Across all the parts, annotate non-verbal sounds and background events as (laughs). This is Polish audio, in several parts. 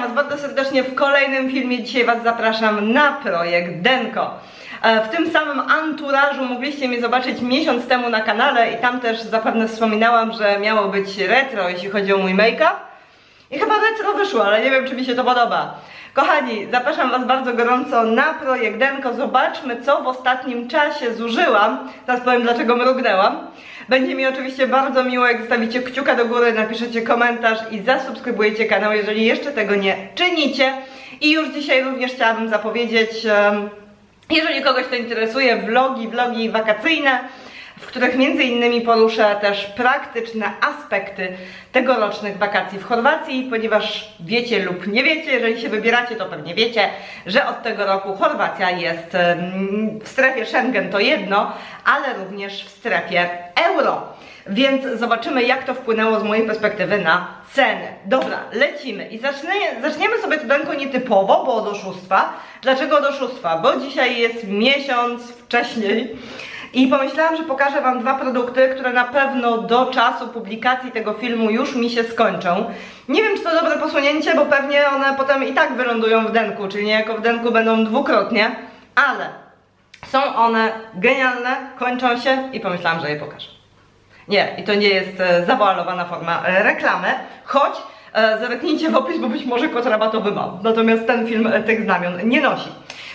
Witam Was bardzo serdecznie w kolejnym filmie. Dzisiaj Was zapraszam na projekt Denko. E, W tym samym anturażu mogliście mnie zobaczyć miesiąc temu na kanale i tam też zapewne wspominałam, że miało być retro, jeśli chodzi o mój make-up. I chyba retro wyszło, ale nie wiem, czy mi się to podoba. Kochani, zapraszam Was bardzo gorąco na projekt Denko. Zobaczmy, co w ostatnim czasie zużyłam. Teraz powiem, dlaczego mrugnęłam. Będzie mi oczywiście bardzo miło, jak zostawicie kciuka do góry, napiszecie komentarz i zasubskrybujecie kanał, jeżeli jeszcze tego nie czynicie. I już dzisiaj również chciałabym zapowiedzieć, jeżeli kogoś to interesuje, vlogi, vlogi wakacyjne, w których innymi poruszę też praktyczne aspekty tegorocznych wakacji w Chorwacji, ponieważ wiecie lub nie wiecie, jeżeli się wybieracie, to pewnie wiecie, że od tego roku Chorwacja jest em, w strefie Schengen to jedno, ale również w strefie euro. Więc zobaczymy, jak to wpłynęło z mojej perspektywy na ceny. Dobra, lecimy i zaczniemy, zaczniemy sobie to denko nietypowo, bo od oszustwa. Dlaczego od oszustwa? Bo dzisiaj jest miesiąc wcześniej i pomyślałam, że pokażę Wam dwa produkty, które na pewno do czasu publikacji tego filmu już mi się skończą. Nie wiem, czy to dobre posunięcie, bo pewnie one potem i tak wylądują w denku, czyli niejako w denku będą dwukrotnie, ale są one genialne, kończą się i pomyślałam, że je pokażę. Nie, i to nie jest e, zawoalowana forma e, reklamy, choć e, zerknijcie w opis, bo być może kod rabatowy mam. Natomiast ten film e, tych znamion nie nosi.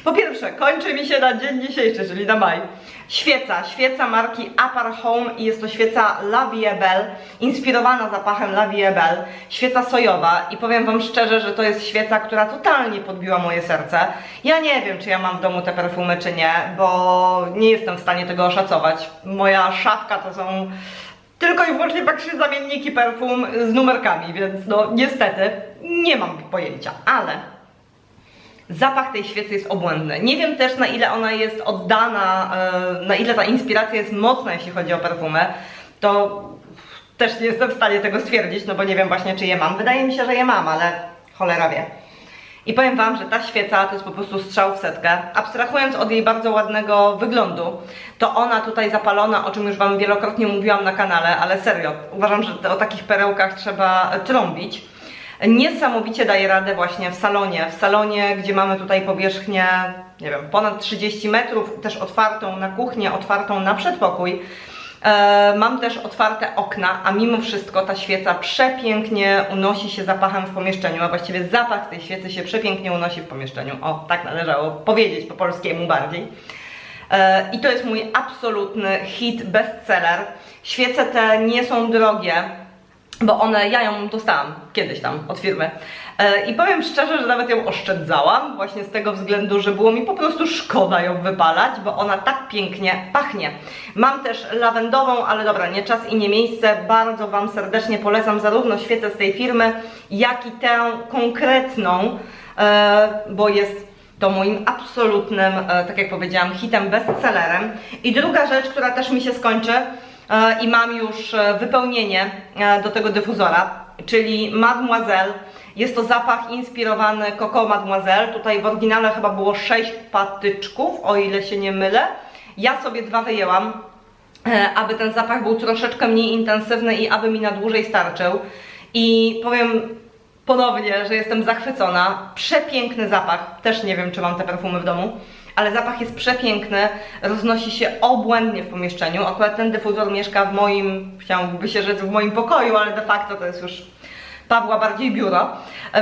Po pierwsze, kończy mi się na dzień dzisiejszy, czyli na maj. Świeca, świeca marki Apar Home i jest to świeca La Vie Belle, inspirowana zapachem La Vie Belle, świeca sojowa i powiem Wam szczerze, że to jest świeca, która totalnie podbiła moje serce. Ja nie wiem, czy ja mam w domu te perfumy, czy nie, bo nie jestem w stanie tego oszacować. Moja szafka to są tylko i wyłącznie praktycznie zamienniki perfum z numerkami, więc no niestety nie mam pojęcia, ale zapach tej świecy jest obłędny. Nie wiem też na ile ona jest oddana, e, na ile ta inspiracja jest mocna, jeśli chodzi o perfumy. To też nie jestem w stanie tego stwierdzić, no bo nie wiem właśnie czy je mam. Wydaje mi się, że je mam, ale cholera wie. I powiem Wam, że ta świeca to jest po prostu strzał w setkę. Abstrahując od jej bardzo ładnego wyglądu, to ona tutaj zapalona, o czym już Wam wielokrotnie mówiłam na kanale, ale serio, uważam, że o takich perełkach trzeba trąbić. Niesamowicie daje radę właśnie w salonie. W salonie, gdzie mamy tutaj powierzchnię, nie wiem, ponad 30 metrów, też otwartą na kuchnię, otwartą na przedpokój. E, Mam też otwarte okna, a mimo wszystko ta świeca przepięknie unosi się zapachem w pomieszczeniu, a właściwie zapach tej świecy się przepięknie unosi w pomieszczeniu. O, tak należało powiedzieć po polskiemu bardziej. E, I to jest mój absolutny hit, bestseller. Świece te nie są drogie, bo one, ja ją dostałam kiedyś tam od firmy. E, I powiem szczerze, że nawet ją oszczędzałam, właśnie z tego względu, że było mi po prostu szkoda ją wypalać, bo ona tak pięknie pachnie. Mam też lawendową, ale dobra, nie czas i nie miejsce. Bardzo Wam serdecznie polecam zarówno świecę z tej firmy, jak i tę konkretną, e, bo jest to moim absolutnym, e, tak jak powiedziałam, hitem, bestsellerem. I druga rzecz, która też mi się skończy i mam już e, wypełnienie e, do tego dyfuzora, czyli Mademoiselle. Jest to zapach inspirowany Coco Mademoiselle. Tutaj w oryginale chyba było 6 patyczków, o ile się nie mylę. Ja sobie dwa wyjęłam, e, aby ten zapach był troszeczkę mniej intensywny i aby mi na dłużej starczył. I powiem ponownie, że jestem zachwycona. Przepiękny zapach. Też nie wiem, czy mam te perfumy w domu, ale zapach jest przepiękny. Roznosi się obłędnie w pomieszczeniu. Akurat ten dyfuzor mieszka w moim, chciałoby się rzec w moim pokoju, ale de facto to jest już Pawła bardziej biuro.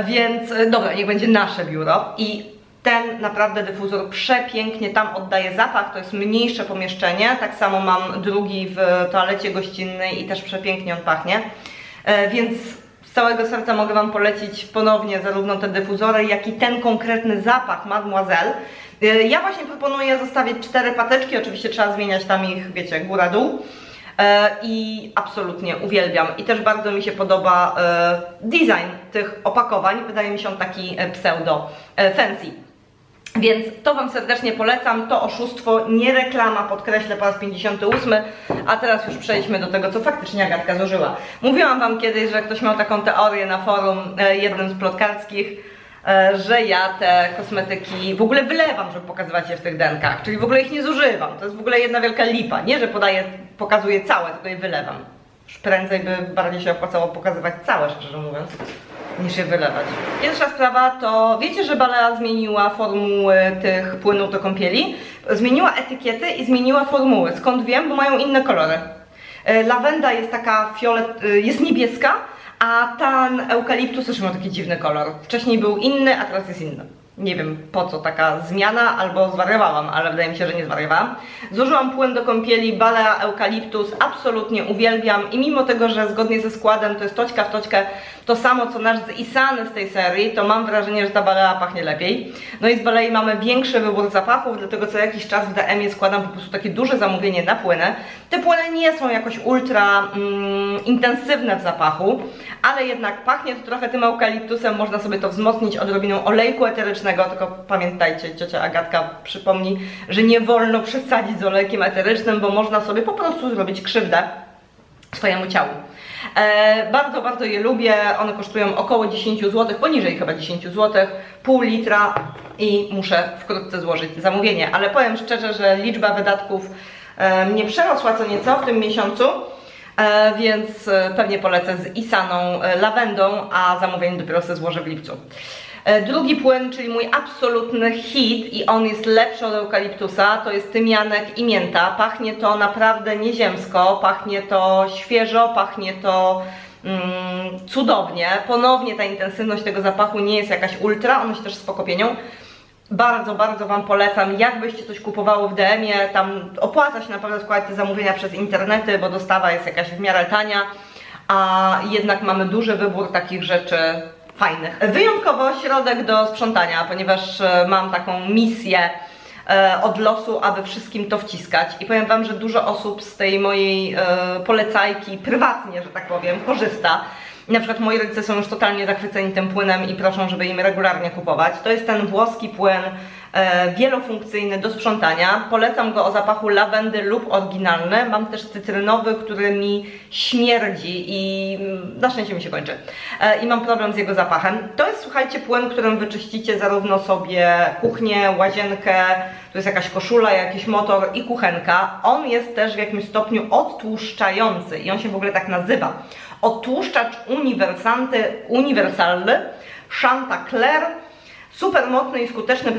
Więc e, dobra, niech będzie nasze biuro. I ten naprawdę dyfuzor przepięknie tam oddaje zapach, to jest mniejsze pomieszczenie, tak samo mam drugi w toalecie gościnnej i też przepięknie on pachnie, E, więc z całego serca mogę Wam polecić ponownie zarówno te dyfuzory, jak i ten konkretny zapach Mademoiselle. E, Ja właśnie proponuję zostawić cztery pateczki, oczywiście trzeba zmieniać tam ich, wiecie, góra-dół. E, I absolutnie uwielbiam. I też bardzo mi się podoba e, design tych opakowań. Wydaje mi się on taki pseudo fancy. Więc to Wam serdecznie polecam. To oszustwo, nie reklama, podkreślę po raz 58. A teraz już przejdźmy do tego, co faktycznie Agatka zużyła. Mówiłam Wam kiedyś, że ktoś miał taką teorię na forum, jednym z plotkarskich, że ja te kosmetyki w ogóle wylewam, żeby pokazywać je w tych denkach. Czyli w ogóle ich nie zużywam. To jest w ogóle jedna wielka lipa. Nie, że podaję, pokazuję całe, tylko je wylewam. Już prędzej by bardziej się opłacało pokazywać całe, szczerze mówiąc. niż je wylewać. Pierwsza sprawa to, wiecie, że Balea zmieniła formuły tych płynów do kąpieli? Zmieniła etykiety i zmieniła formuły. Skąd wiem? Bo mają inne kolory. E, Lawenda jest taka fiolet, e, jest niebieska, a ten eukaliptus też miał taki dziwny kolor. Wcześniej był inny, a teraz jest inny. Nie wiem po co taka zmiana, albo zwariowałam, ale wydaje mi się, że nie zwariowałam. Zużyłam płyn do kąpieli Balea Eukaliptus, absolutnie uwielbiam i mimo tego, że zgodnie ze składem to jest toćka w toćkę to samo co nasz z Isany z tej serii, to mam wrażenie, że ta Balea pachnie lepiej. No i z Balei mamy większy wybór zapachów, dlatego co jakiś czas w DM-ie składam po prostu takie duże zamówienie na płyny. Te płyny nie są jakoś ultra mm, intensywne w zapachu, ale jednak pachnie to trochę tym eukaliptusem, można sobie to wzmocnić odrobiną olejku eterycznego, tylko pamiętajcie, ciocia Agatka przypomni, że nie wolno przesadzić z olejkiem eterycznym, bo można sobie po prostu zrobić krzywdę swojemu ciału. E, bardzo, bardzo je lubię. One kosztują około 10 zł, poniżej chyba 10 zł, pół litra i muszę wkrótce złożyć zamówienie. Ale powiem szczerze, że liczba wydatków e, mnie przerosła co nieco w tym miesiącu. E, więc e, pewnie polecę z Isaną e, lawendą, a zamówienie dopiero sobie złożę w lipcu. E, Drugi płyn, czyli mój absolutny hit i on jest lepszy od eukaliptusa, to jest tymianek i mięta. Pachnie to naprawdę nieziemsko, pachnie to świeżo, pachnie to mm, cudownie. Ponownie ta intensywność tego zapachu nie jest jakaś ultra, ono się też spoko pienią. Bardzo, bardzo Wam polecam, jakbyście coś kupowało w DM-ie, tam opłaca się naprawdę składać te zamówienia przez internety, bo dostawa jest jakaś w miarę tania, a jednak mamy duży wybór takich rzeczy fajnych. Wyjątkowo środek do sprzątania, ponieważ e, mam taką misję e, od losu, aby wszystkim to wciskać i powiem Wam, że dużo osób z tej mojej e, polecajki prywatnie, że tak powiem, korzysta. Na przykład moi rodzice są już totalnie zachwyceni tym płynem i proszą, żeby im regularnie kupować. To jest ten włoski płyn wielofunkcyjny do sprzątania. Polecam go o zapachu lawendy lub oryginalny. Mam też cytrynowy, który mi śmierdzi i mm, na szczęście mi się kończy. E, I mam problem z jego zapachem. To jest, słuchajcie, płyn, którym wyczyścicie zarówno sobie kuchnię, łazienkę, to jest jakaś koszula, jakiś motor i kuchenka. On jest też w jakimś stopniu odtłuszczający i on się w ogóle tak nazywa. Odtłuszczacz uniwersanty, uniwersalny Chanticleer Super mocny i skuteczny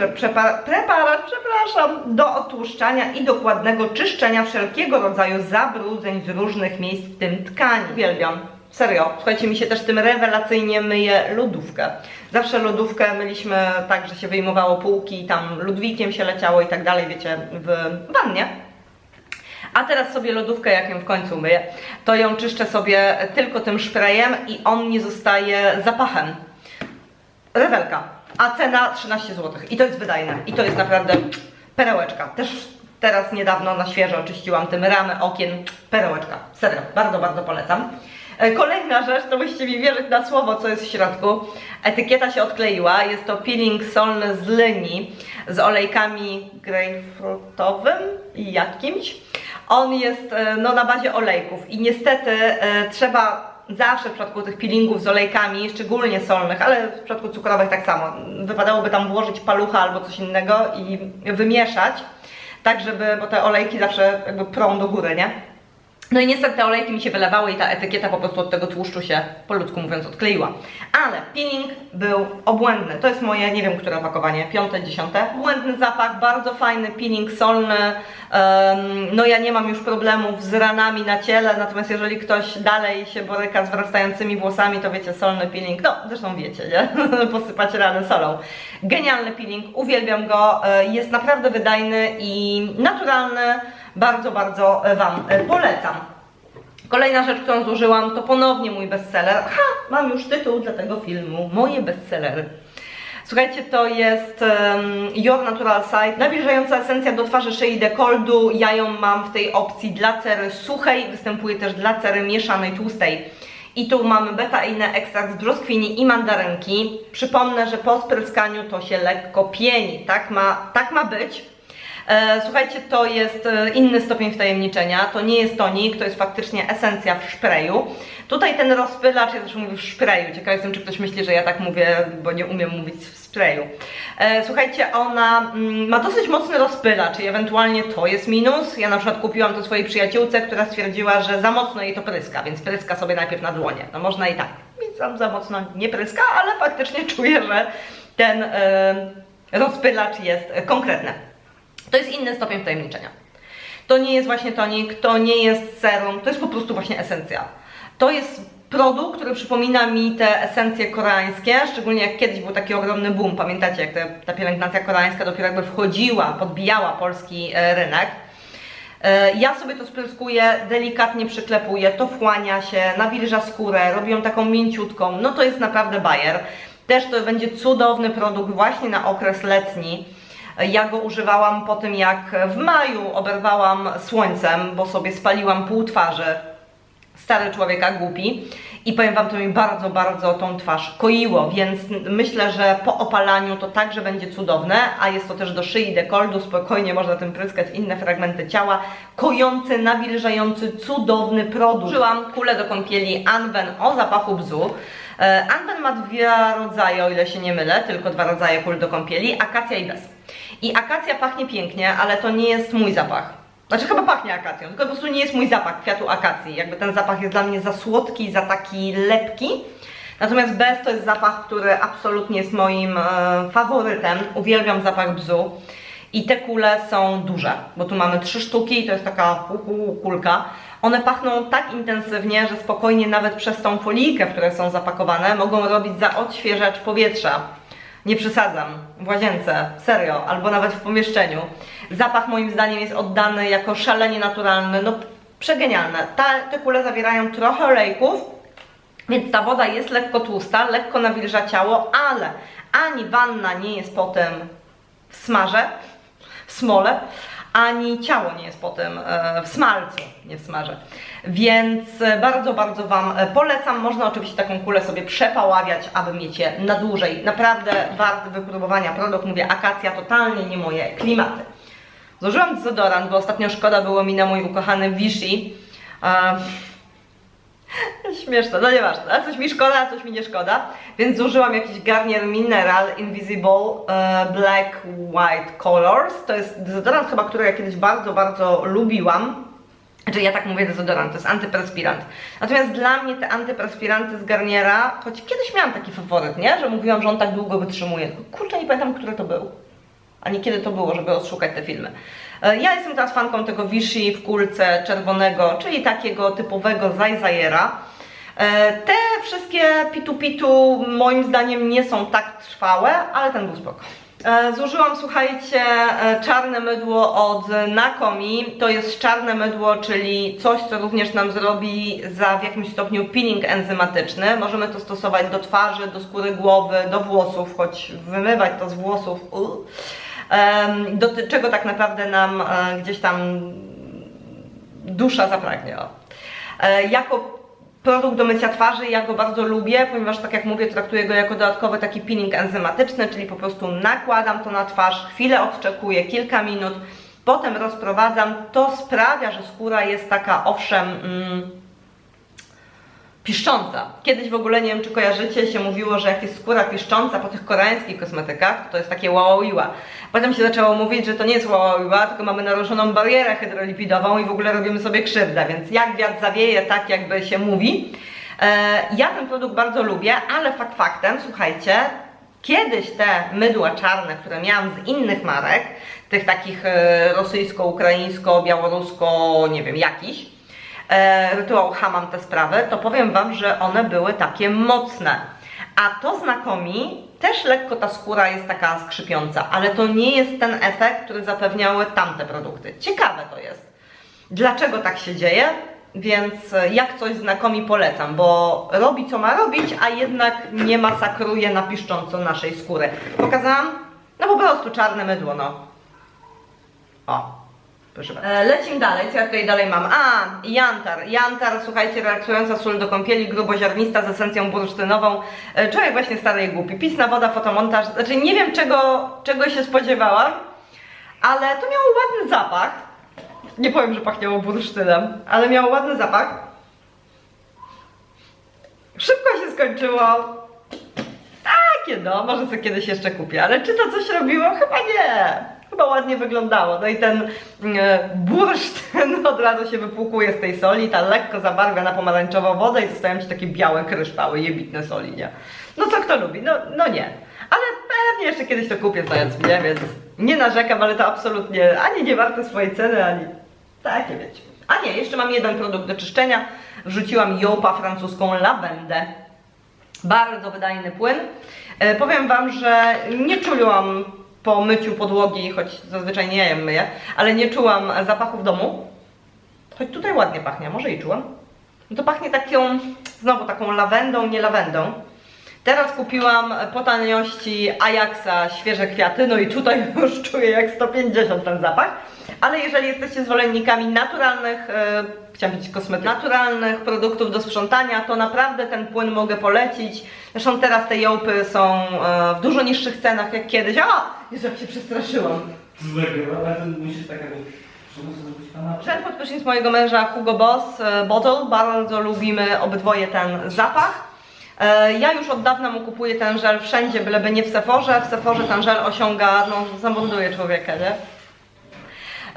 preparat, przepraszam, do odtłuszczania i dokładnego czyszczenia wszelkiego rodzaju zabrudzeń z różnych miejsc, w tym tkani. Uwielbiam. Serio, słuchajcie, mi się też tym rewelacyjnie myje lodówkę. Zawsze lodówkę myliśmy tak, że się wyjmowało półki, tam ludwikiem się leciało i tak dalej, wiecie, w wannie. A teraz sobie lodówkę, jak ją w końcu myję, to ją czyszczę sobie tylko tym szprejem i on nie zostaje zapachem. Rewelka. A cena 13 zł. I to jest wydajne. I to jest naprawdę perełeczka. Też teraz niedawno na świeżo oczyściłam tym ramy okien. Perełeczka. Serio. Bardzo, bardzo polecam. E, Kolejna rzecz, to musicie mi wierzyć na słowo, co jest w środku. Etykieta się odkleiła. Jest to peeling solny z linii z olejkami grejpfrutowym i jakimś. On jest e, no, na bazie olejków i niestety e, trzeba zawsze w przypadku tych peelingów z olejkami, szczególnie solnych, ale w przypadku cukrowych tak samo, wypadałoby tam włożyć palucha albo coś innego i wymieszać, tak żeby, bo te olejki zawsze jakby prą do góry, nie? No i niestety te olejki mi się wylewały i ta etykieta po prostu od tego tłuszczu się, po ludzku mówiąc, odkleiła. Ale peeling był obłędny. To jest moje, nie wiem, które opakowanie, piąte, dziesiąte. Błędny zapach, bardzo fajny peeling solny. Em, no ja nie mam już problemów z ranami na ciele, natomiast jeżeli ktoś dalej się boryka z wyrastającymi włosami, to wiecie, solny peeling, no zresztą wiecie, nie? (laughs) Posypać rany solą. Genialny peeling, uwielbiam go, e, jest naprawdę wydajny i naturalny. Bardzo, bardzo e, Wam e, polecam. Kolejna rzecz, którą zużyłam, to ponownie mój bestseller. Ha, mam już tytuł dla tego filmu. Moje bestsellery. Słuchajcie, to jest um, Your Natural Side, nawilżająca esencja do twarzy, szyi, dekoldu. Ja ją mam w tej opcji dla cery suchej, występuje też dla cery mieszanej, tłustej. I tu mamy beta-inę, ekstrakt z brzoskwini i mandarynki. Przypomnę, że po spryskaniu to się lekko pieni. Tak ma, tak ma być. E, Słuchajcie, to jest e, inny stopień wtajemniczenia. To nie jest tonik, to jest faktycznie esencja w szpreju. Tutaj ten rozpylacz, ja też mówię w szpreju. Ciekawa jestem, czy ktoś myśli, że ja tak mówię, bo nie umiem mówić w sprayu. E, Słuchajcie, ona mm, ma dosyć mocny rozpylacz i ewentualnie to jest minus. Ja na przykład kupiłam to swojej przyjaciółce, która stwierdziła, że za mocno jej to pryska, więc pryska sobie najpierw na dłonie. No można i tak. mi tam za mocno nie pryska, ale faktycznie czuję, że ten rozpylacz jest konkretny. To jest inny stopień wtajemniczenia. To nie jest właśnie tonik, to nie jest serum, to jest po prostu właśnie esencja. To jest produkt, który przypomina mi te esencje koreańskie, szczególnie jak kiedyś był taki ogromny boom. Pamiętacie, jak te, ta pielęgnacja koreańska dopiero jakby wchodziła, podbijała polski e, rynek. E, Ja sobie to spryskuję, delikatnie przyklepuję, to wchłania się, nawilża skórę, robi ją taką mięciutką. No to jest naprawdę bajer. Też to będzie cudowny produkt właśnie na okres letni. Ja go używałam po tym, jak w maju oberwałam słońcem, bo sobie spaliłam pół twarzy. Stary człowieka głupi. I powiem Wam, to mi bardzo, bardzo tą twarz koiło, więc myślę, że po opalaniu to także będzie cudowne, a jest to też do szyi, dekoldu, spokojnie można tym pryskać inne fragmenty ciała. Kojący, nawilżający, cudowny produkt. Użyłam kulę do kąpieli Anwen o zapachu bzu. E, Anwen ma dwa rodzaje, o ile się nie mylę, tylko dwa rodzaje kul do kąpieli, akacja i bez. I akacja pachnie pięknie, ale to nie jest mój zapach. Znaczy chyba pachnie akacją, tylko po prostu nie jest mój zapach kwiatu akacji. Jakby ten zapach jest dla mnie za słodki, za taki lepki. Natomiast bez to jest zapach, który absolutnie jest moim e, faworytem. Uwielbiam zapach bzu. I te kule są duże, bo tu mamy trzy sztuki i to jest taka kulka. One pachną tak intensywnie, że spokojnie nawet przez tą folijkę, w której są zapakowane, mogą robić za odświeżacz powietrza. Nie przesadzam, w łazience, serio, albo nawet w pomieszczeniu. Zapach moim zdaniem jest oddany jako szalenie naturalny, no przegenialne. Ta, te kule zawierają trochę olejków, więc ta woda jest lekko tłusta, lekko nawilża ciało, ale ani wanna nie jest potem w smarze, w smole, ani ciało nie jest potem e, w smalcu, nie w smarze. Więc bardzo, bardzo Wam polecam. Można oczywiście taką kulę sobie przepaławiać, aby mieć je na dłużej. Naprawdę wart wypróbowania produkt. Mówię, akacja totalnie nie moje klimaty. Zużyłam dezodorant, bo ostatnio szkoda było mi na mój ukochany Vichy. E, (laughs) Śmieszne, no nieważne, a coś mi szkoda, a coś mi nie szkoda, więc zużyłam jakiś Garnier Mineral Invisible e, Black White Colors. To jest dezodorant chyba, który ja kiedyś bardzo, bardzo lubiłam. Znaczy ja tak mówię dezodorant, to jest antyperspirant. Natomiast dla mnie te antyperspiranty z Garniera, choć kiedyś miałam taki faworyt, nie? Że mówiłam, że on tak długo wytrzymuje. Kurczę, nie pamiętam, który to był. Ani kiedy to było, żeby odszukać te filmy. E, Ja jestem teraz fanką tego Vichy w kulce czerwonego, czyli takiego typowego Zajzajera. E, Te wszystkie pitu-pitu moim zdaniem nie są tak trwałe, ale ten był spoko. E, Zużyłam, słuchajcie, e, czarne mydło od Nakomi. To jest czarne mydło, czyli coś, co również nam zrobi za w jakimś stopniu peeling enzymatyczny. Możemy to stosować do twarzy, do skóry głowy, do włosów, choć wymywać to z włosów. Do czego tak naprawdę nam e, gdzieś tam dusza zapragnie. Jako produkt do mycia twarzy ja go bardzo lubię, ponieważ tak jak mówię, traktuję go jako dodatkowy taki peeling enzymatyczny, czyli po prostu nakładam to na twarz, chwilę odczekuję, kilka minut, potem rozprowadzam. To sprawia, że skóra jest taka, owszem, mm, piszcząca. Kiedyś w ogóle, nie wiem czy kojarzycie, się mówiło, że jak jest skóra piszcząca po tych koreańskich kosmetykach, to jest takie wawawiła. Potem się zaczęło mówić, że to nie jest wawawiła, tylko mamy naruszoną barierę hydrolipidową i w ogóle robimy sobie krzywdę, więc jak wiatr zawieje, tak jakby się mówi. E, ja ten produkt bardzo lubię, ale fakt faktem, słuchajcie, Kiedyś te mydła czarne, które miałam z innych marek, tych takich e, rosyjsko, ukraińsko, białorusko, nie wiem, jakiś, e, rytuał H mam te sprawy, to powiem Wam, że one były takie mocne. A to znakomi, też lekko ta skóra jest taka skrzypiąca, ale to nie jest ten efekt, który zapewniały tamte produkty. Ciekawe to jest. Dlaczego tak się dzieje? Więc e, jak coś znakomi polecam, bo robi co ma robić, a jednak nie masakruje na piszcząco naszej skóry. Pokazałam? No po prostu czarne mydło, no. O, proszę bardzo. E, lecimy dalej, co ja tutaj dalej mam? A, jantar. Jantar, słuchajcie, relaksująca sól do kąpieli, gruboziarnista z esencją bursztynową. E, człowiek właśnie stary i głupi. Pisna woda, fotomontaż. Znaczy nie wiem czego, czego się spodziewałam, ale to miało ładny zapach. Nie powiem, że pachniało bursztynem, ale miało ładny zapach. Szybko się skończyło. Takie no, może sobie kiedyś jeszcze kupię, ale czy to coś robiło? Chyba nie. Chyba ładnie wyglądało. No i ten e, bursztyn (laughs) od razu się wypłukuje z tej soli, ta lekko zabarwia na pomarańczową wodę i zostają ci takie białe kryształy, jebitne soli, nie? No co kto lubi? No, no nie. Ale pewnie jeszcze kiedyś to kupię, znając mnie, więc nie narzekam, ale to absolutnie ani nie warte swojej ceny, ani takie wiecie. A nie, jeszcze mam jeden produkt do czyszczenia. Wrzuciłam Jopa francuską lawendę. Bardzo wydajny płyn. E, powiem Wam, że nie czułam po myciu podłogi, choć zazwyczaj nie jem myję, ale nie czułam zapachu w domu. Choć tutaj ładnie pachnie, może i czułam. No to pachnie taką, znowu taką lawendą, nie lawendą. Teraz kupiłam po taniości Ajaxa świeże kwiaty, no i tutaj (laughs) już czuję jak 150 ten zapach. Ale jeżeli jesteście zwolennikami naturalnych, e, chciałam powiedzieć kosmetyków, naturalnych produktów do sprzątania, to naprawdę ten płyn mogę polecić. Zresztą teraz te jołpy są e, w dużo niższych cenach jak kiedyś. A! Jezu, jak się przestraszyłam. Złego, ale to musisz tak jakby. Żel pod prysznic mojego męża Hugo Boss e, Bottle. Bardzo lubimy obydwoje ten zapach. E, Ja już od dawna mu kupuję ten żel wszędzie, byleby nie w Sephorze. W Sephorze ten żel osiąga, no zamorduje człowieka, nie?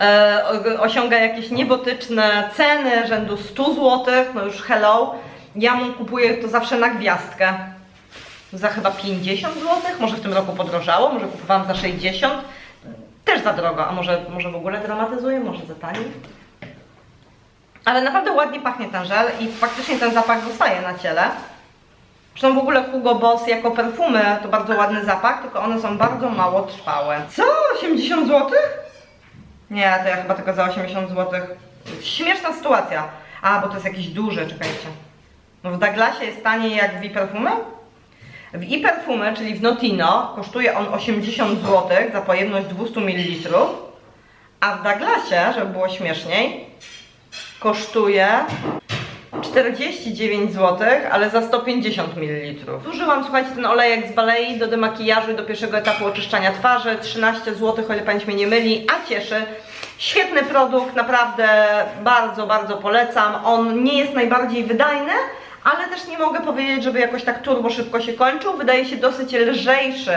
E, osiąga jakieś niebotyczne ceny rzędu 100 zł, no już hello. Ja mu kupuję to zawsze na gwiazdkę. Za chyba 50 zł, może w tym roku podrożało, może kupowałam za 60. Też za drogo, a może, może w ogóle dramatyzuję, może za taniej. Ale naprawdę ładnie pachnie ten żel i faktycznie ten zapach zostaje na ciele. Zresztą w ogóle Hugo Boss jako perfumy to bardzo ładny zapach, tylko one są bardzo mało trwałe. Co? 80 zł? Nie, to ja chyba tylko za 80 zł. Śmieszna sytuacja. A, bo to jest jakiś duży, czekajcie. No w Douglasie jest taniej jak w iPerfumy? W iPerfumy, czyli w Notino, kosztuje on 80 zł za pojemność 200 ml, a w Douglasie, żeby było śmieszniej, kosztuje 49 zł, ale za 150 ml. Zużyłam, słuchajcie, ten olejek z Balei do demakijażu i do pierwszego etapu oczyszczania twarzy. 13 zł, o ile pamięć mnie nie myli, a cieszy. Świetny produkt, naprawdę bardzo, bardzo polecam. On nie jest najbardziej wydajny, ale też nie mogę powiedzieć, żeby jakoś tak turbo szybko się kończył. Wydaje się dosyć lżejszy,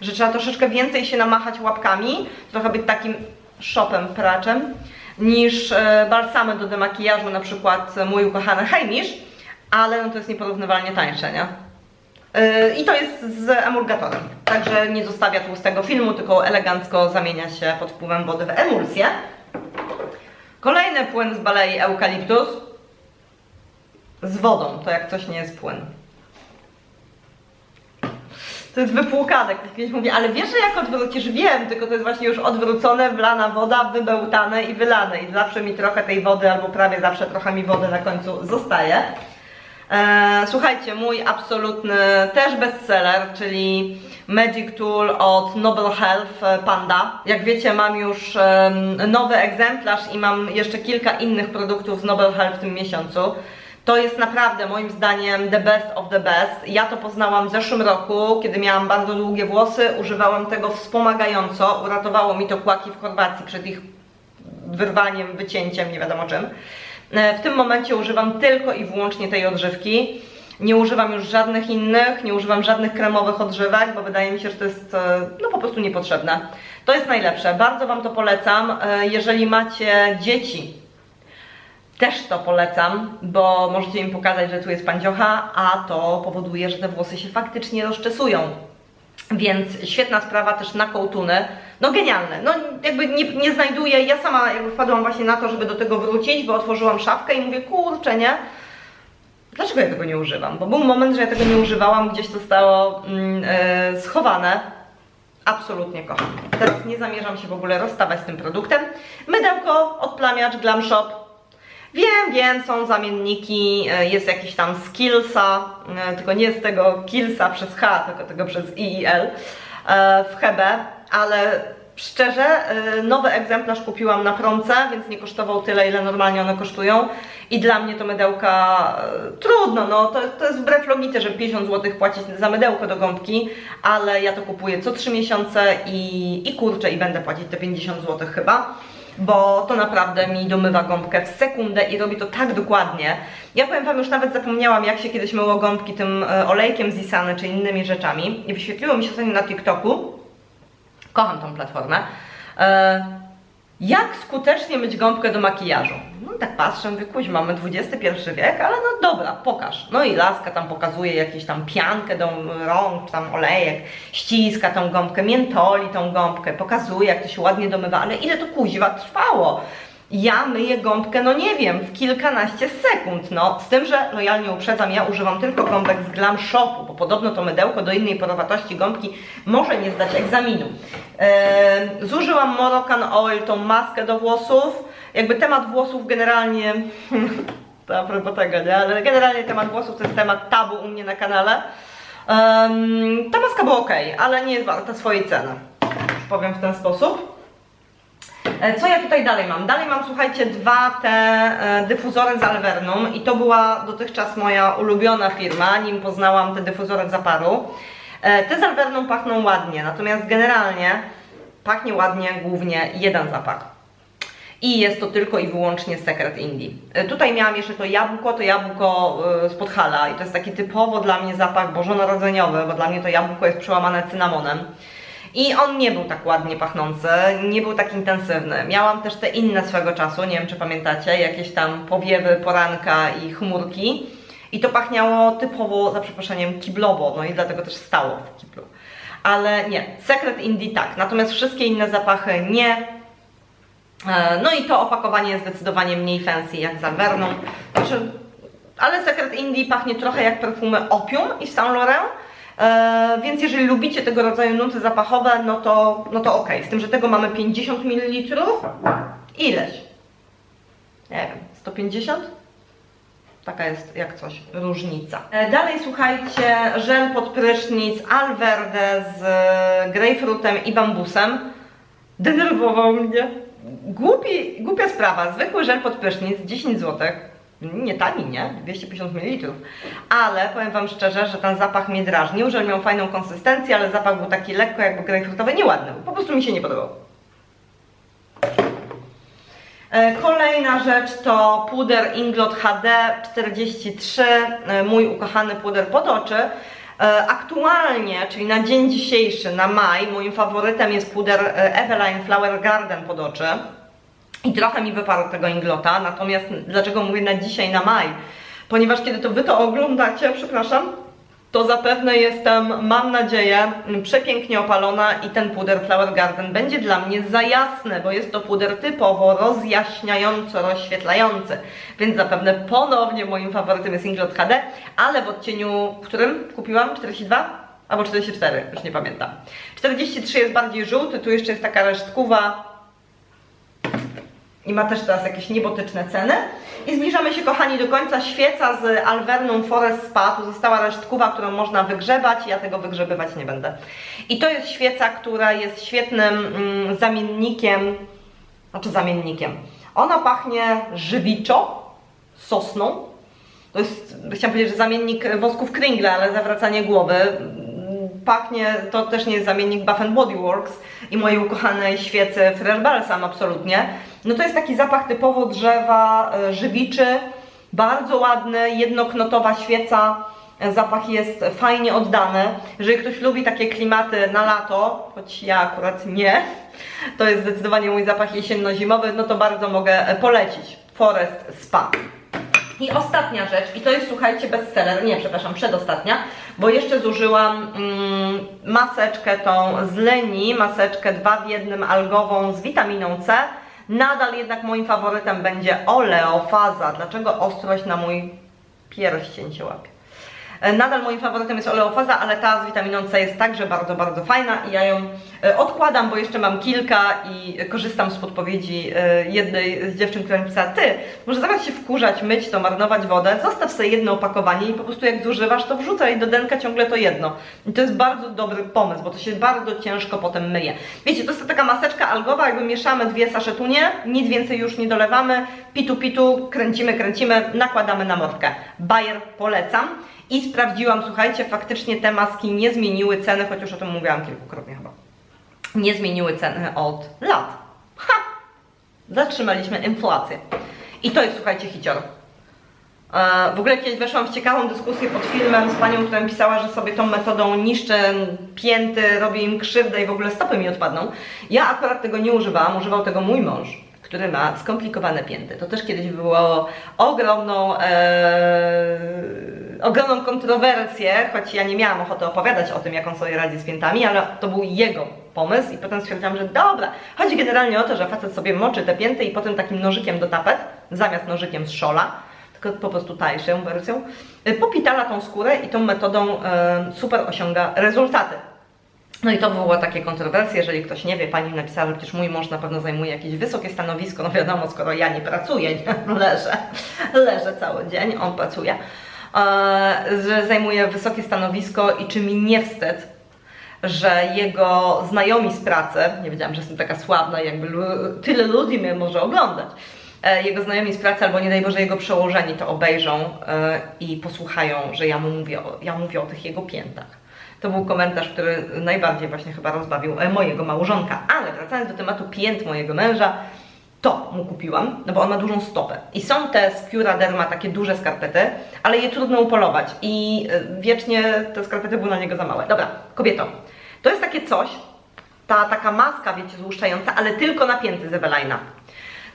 że trzeba troszeczkę więcej się namachać łapkami, trochę być takim shopem, praczem, niż e, balsamy do demakijażu, na przykład mój ukochany Heimish, ale no to jest nieporównywalnie tańsze, nie? Yy, I to jest z emulgatorem, także nie zostawia tłustego filmu, tylko elegancko zamienia się pod wpływem wody w emulsję. Kolejny płyn z balei eukaliptus z wodą, to jak coś nie jest płyn. To jest wypłukane, ktoś kiedyś mówi, ale wiesz, że jak odwrócisz? Wiem, tylko to jest właśnie już odwrócone, wlana woda, wybełtane i wylane i zawsze mi trochę tej wody, albo prawie zawsze trochę mi wody na końcu zostaje. E, słuchajcie, mój absolutny też bestseller, czyli Magic Tool od Noble Health Panda. Jak wiecie, mam już em, nowy egzemplarz i mam jeszcze kilka innych produktów z Noble Health w tym miesiącu. To jest naprawdę moim zdaniem the best of the best. Ja to poznałam w zeszłym roku, kiedy miałam bardzo długie włosy. Używałam tego wspomagająco. Uratowało mi to kłaki w Chorwacji przed ich wyrwaniem, wycięciem, nie wiadomo czym. E, W tym momencie używam tylko i wyłącznie tej odżywki. Nie używam już żadnych innych, nie używam żadnych kremowych odżywek, bo wydaje mi się, że to jest e, no po prostu niepotrzebne. To jest najlepsze. Bardzo Wam to polecam. E, Jeżeli macie dzieci, też to polecam, bo możecie im pokazać, że tu jest pandziocha, a to powoduje, że te włosy się faktycznie rozczesują. Więc świetna sprawa też na kołtuny. No genialne. No jakby nie, nie znajduję, ja sama jakby wpadłam właśnie na to, żeby do tego wrócić, bo otworzyłam szafkę i mówię, kurczę, nie? Dlaczego ja tego nie używam? Bo był moment, że ja tego nie używałam, gdzieś to stało e, schowane. Absolutnie kocham. Teraz nie zamierzam się w ogóle rozstawać z tym produktem. Mydełko, odplamiacz, Glam Shop. Wiem, wiem, są zamienniki, e, jest jakiś tam skillsa, e, tylko nie z tego killsa przez H, tylko tego przez IIL e, w Hebe, ale szczerze, nowy egzemplarz kupiłam na promce, więc nie kosztował tyle, ile normalnie one kosztują. I dla mnie to mydełka trudno, no to, to jest wbrew logice, żeby 50 zł płacić za mydełko do gąbki, ale ja to kupuję co 3 miesiące i, i kurczę i będę płacić te 50 zł chyba bo to naprawdę mi domywa gąbkę w sekundę i robi to tak dokładnie. Ja powiem Wam, już nawet zapomniałam, jak się kiedyś myło gąbki tym e, olejkiem z Isany czy innymi rzeczami i wyświetliło mi się ostatnio na TikToku. Kocham tą platformę. E, jak skutecznie myć gąbkę do makijażu? No tak patrzę, mówię, kuź, mamy XXI wiek, ale no dobra, pokaż. No i laska tam pokazuje jakieś tam piankę do rąk, czy tam olejek, ściska tą gąbkę, miętoli tą gąbkę, pokazuje jak to się ładnie domywa, ale ile to kuźwa trwało? Ja myję gąbkę, no nie wiem, w kilkanaście sekund, no. Z tym, że lojalnie uprzedzam, ja używam tylko gąbek z Glam Shopu, bo podobno to mydełko do innej porowatości gąbki może nie zdać egzaminu. Eee, zużyłam Moroccan Oil, tą maskę do włosów. Jakby temat włosów generalnie, (laughs) a propos tego, nie? Ale generalnie temat włosów to jest temat tabu u mnie na kanale. Em, ta maska była ok, ale nie jest warta swojej ceny. Powiem w ten sposób. E, Co ja tutaj dalej mam? Dalej mam, słuchajcie, dwa te e, dyfuzory z Alvernum i to była dotychczas moja ulubiona firma, nim poznałam te dyfuzory z Zaparu. E, Te z Alvernum pachną ładnie, natomiast generalnie pachnie ładnie głównie jeden zapach. I jest to tylko i wyłącznie Secret Indie. E, Tutaj miałam jeszcze to jabłko, to jabłko z Podhala i to jest taki typowo dla mnie zapach bożonarodzeniowy, bo dla mnie to jabłko jest przełamane cynamonem. I on nie był tak ładnie pachnący, nie był tak intensywny. Miałam też te inne swego czasu, nie wiem czy pamiętacie, jakieś tam powiewy, poranka i chmurki. I to pachniało typowo, za przeproszeniem, kiblowo, no i dlatego też stało w kiblu. Ale nie, Secret Indie tak, natomiast wszystkie inne zapachy nie. E, No i to opakowanie jest zdecydowanie mniej fancy jak z Alverną. Znaczy, ale Secret Indie pachnie trochę jak perfumy Opium i Saint Laurent. E, więc jeżeli lubicie tego rodzaju nuty zapachowe, no to, no to ok. Z tym, że tego mamy 50 ml. Ileś? Nie wiem, 150? Taka jest jak coś różnica. E, Dalej słuchajcie, żel pod prysznic Alverde z grejpfrutem i bambusem. Denerwował mnie. Głupi, głupia sprawa, zwykły żel pod prysznic 10 zł. Nie tani, nie? 250 ml. Ale powiem Wam szczerze, że ten zapach mnie drażnił, że miał fajną konsystencję, ale zapach był taki lekko jakby grejpfrutowy, nieładny. Po prostu mi się nie podobał. E, Kolejna rzecz to puder Inglot HD 43, e, mój ukochany puder pod oczy. E, Aktualnie, czyli na dzień dzisiejszy, na maj, moim faworytem jest puder Eveline Flower Garden pod oczy. I trochę mi wyparł tego Inglota, natomiast dlaczego mówię na dzisiaj, na maj? Ponieważ kiedy to Wy to oglądacie, przepraszam, to zapewne jestem, mam nadzieję, przepięknie opalona i ten puder Flower Garden będzie dla mnie za jasny, bo jest to puder typowo rozjaśniająco, rozświetlający. Więc zapewne ponownie moim faworytem jest Inglot HD, ale w odcieniu, w którym kupiłam? 42? Albo 44, już nie pamiętam. 43 jest bardziej żółty, tu jeszcze jest taka resztkuwa i ma też teraz jakieś niebotyczne ceny. I zbliżamy się, kochani, do końca. Świeca z Alvernum Forest Spa. Tu została resztkuwa, którą można wygrzebać. Ja tego wygrzebywać nie będę. I to jest świeca, która jest świetnym mm, zamiennikiem, znaczy zamiennikiem. Ona pachnie żywiczo, sosną. To jest, chciałam powiedzieć, że zamiennik wosków Kringle, ale zawracanie głowy. Pachnie, to też nie jest zamiennik Bath Body Works i mojej ukochanej świecy Fresh Balsam, absolutnie. No to jest taki zapach typowo drzewa, e, żywiczy, bardzo ładny, jednoknotowa świeca. E, Zapach jest fajnie oddany. Jeżeli ktoś lubi takie klimaty na lato, choć ja akurat nie, to jest zdecydowanie mój zapach jesienno-zimowy, no to bardzo mogę polecić. Forest Spa. I ostatnia rzecz, i to jest słuchajcie bestseller, nie przepraszam, przedostatnia, bo jeszcze zużyłam mm, maseczkę tą z Leni, maseczkę 2 w 1 algową z witaminą C. Nadal jednak moim faworytem będzie oleofaza. Dlaczego ostrość na mój pierścień się łapie? E, Nadal moim faworytem jest oleofaza, ale ta z witaminą C jest także bardzo, bardzo fajna i ja ją e, odkładam, bo jeszcze mam kilka i korzystam z podpowiedzi e, jednej z dziewczyn, która mi pisała, ty, może zamiast się wkurzać, myć to, marnować wodę, zostaw sobie jedno opakowanie i po prostu jak zużywasz, to wrzucaj do denka ciągle to jedno. I to jest bardzo dobry pomysł, bo to się bardzo ciężko potem myje. Wiecie, to jest taka maseczka algowa, jakby mieszamy dwie saszetunie, nic więcej już nie dolewamy, pitu pitu, kręcimy, kręcimy, nakładamy na mordkę. Bayer polecam. I sprawdziłam, słuchajcie, faktycznie te maski nie zmieniły ceny, choć już o tym mówiłam kilkukrotnie chyba. Nie zmieniły ceny od lat. Ha! Zatrzymaliśmy inflację. I to jest, słuchajcie, hicior. E, W ogóle kiedyś weszłam w ciekawą dyskusję pod filmem z panią, która pisała, że sobie tą metodą niszczę pięty, robię im krzywdę i w ogóle stopy mi odpadną. Ja akurat tego nie używałam, używał tego mój mąż, który ma skomplikowane pięty. To też kiedyś było ogromną, e, ogromną kontrowersję, choć ja nie miałam ochoty opowiadać o tym, jak on sobie radzi z piętami, ale to był jego pomysł i potem stwierdziłam, że dobra, chodzi generalnie o to, że facet sobie moczy te pięty i potem takim nożykiem do tapet, zamiast nożykiem z szola, tylko po prostu tańszą wersją, y, popitala tą skórę i tą metodą e, super osiąga rezultaty. No i to wywołało takie kontrowersje, jeżeli ktoś nie wie, pani napisała, że przecież mój mąż na pewno zajmuje jakieś wysokie stanowisko, no wiadomo, skoro ja nie pracuję, nie? (laughs) leżę, leżę cały dzień, on pracuje, że zajmuje wysokie stanowisko i czy mi nie wstyd, że jego znajomi z pracy, nie wiedziałam, że jestem taka sławna, jakby tyle ludzi mnie może oglądać, e, jego znajomi z pracy, albo nie daj Boże jego przełożeni to obejrzą e, i posłuchają, że ja mu mówię o, ja mówię o tych jego piętach. To był komentarz, który najbardziej właśnie chyba rozbawił e, mojego małżonka. Ale wracając do tematu pięt mojego męża, to mu kupiłam, no bo on ma dużą stopę. I są te z Derma takie duże skarpety, ale je trudno upolować i y, wiecznie te skarpety były na niego za małe. Dobra, kobieto, to jest takie coś, ta taka maska, wiecie, złuszczająca, ale tylko na pięty z.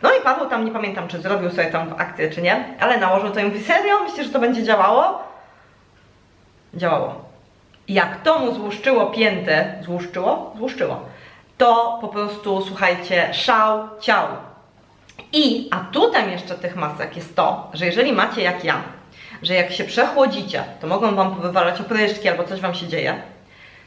No i Paweł tam, nie pamiętam, czy zrobił sobie tam akcję, czy nie, ale nałożył to i mówi, serio? Myślisz, że to będzie działało? Działało. Jak to mu złuszczyło piętę, złuszczyło? Złuszczyło. To po prostu, słuchajcie, szał ciał. I atutem jeszcze tych masek jest to, że jeżeli macie jak ja, że jak się przechłodzicie, to mogą Wam powywalać opryszki albo coś Wam się dzieje,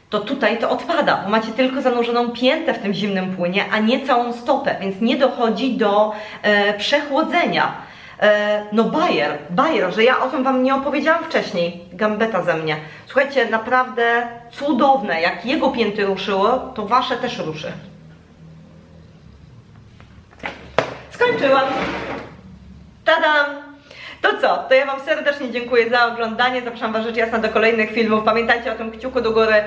to tutaj to odpada, bo macie tylko zanurzoną piętę w tym zimnym płynie, a nie całą stopę, więc nie dochodzi do e, przechłodzenia. E, no Bayer, Bayer, że ja o tym Wam nie opowiedziałam wcześniej, gambeta ze mnie. Słuchajcie, naprawdę cudowne, jak jego pięty ruszyło, to Wasze też ruszy. Skończyłam. Tadam! To co? To ja Wam serdecznie dziękuję za oglądanie. Zapraszam Was rzecz jasna do kolejnych filmów. Pamiętajcie o tym kciuku do góry, e,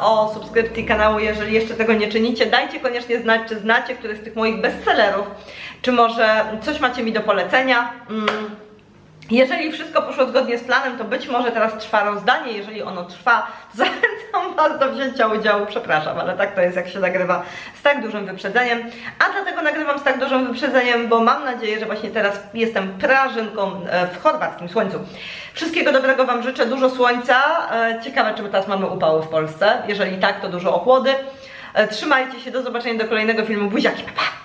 o subskrypcji kanału, jeżeli jeszcze tego nie czynicie. Dajcie koniecznie znać, czy znacie któryś z tych moich bestsellerów, czy może coś macie mi do polecenia. Jeżeli wszystko poszło zgodnie z planem, to być może teraz trwa rozdanie. Jeżeli ono trwa, (laughs) zachęcam Was do wzięcia udziału. Przepraszam, ale tak to jest, jak się nagrywa z tak dużym wyprzedzeniem. A dlatego nagrywam z tak dużym wyprzedzeniem, bo mam nadzieję, że właśnie teraz jestem prażynką e, w chorwackim słońcu. Wszystkiego dobrego Wam życzę, dużo słońca. E, Ciekawe, czy my teraz mamy upały w Polsce. Jeżeli tak, to dużo ochłody. E, Trzymajcie się, do zobaczenia do kolejnego filmu. Buziaki, pa! pa.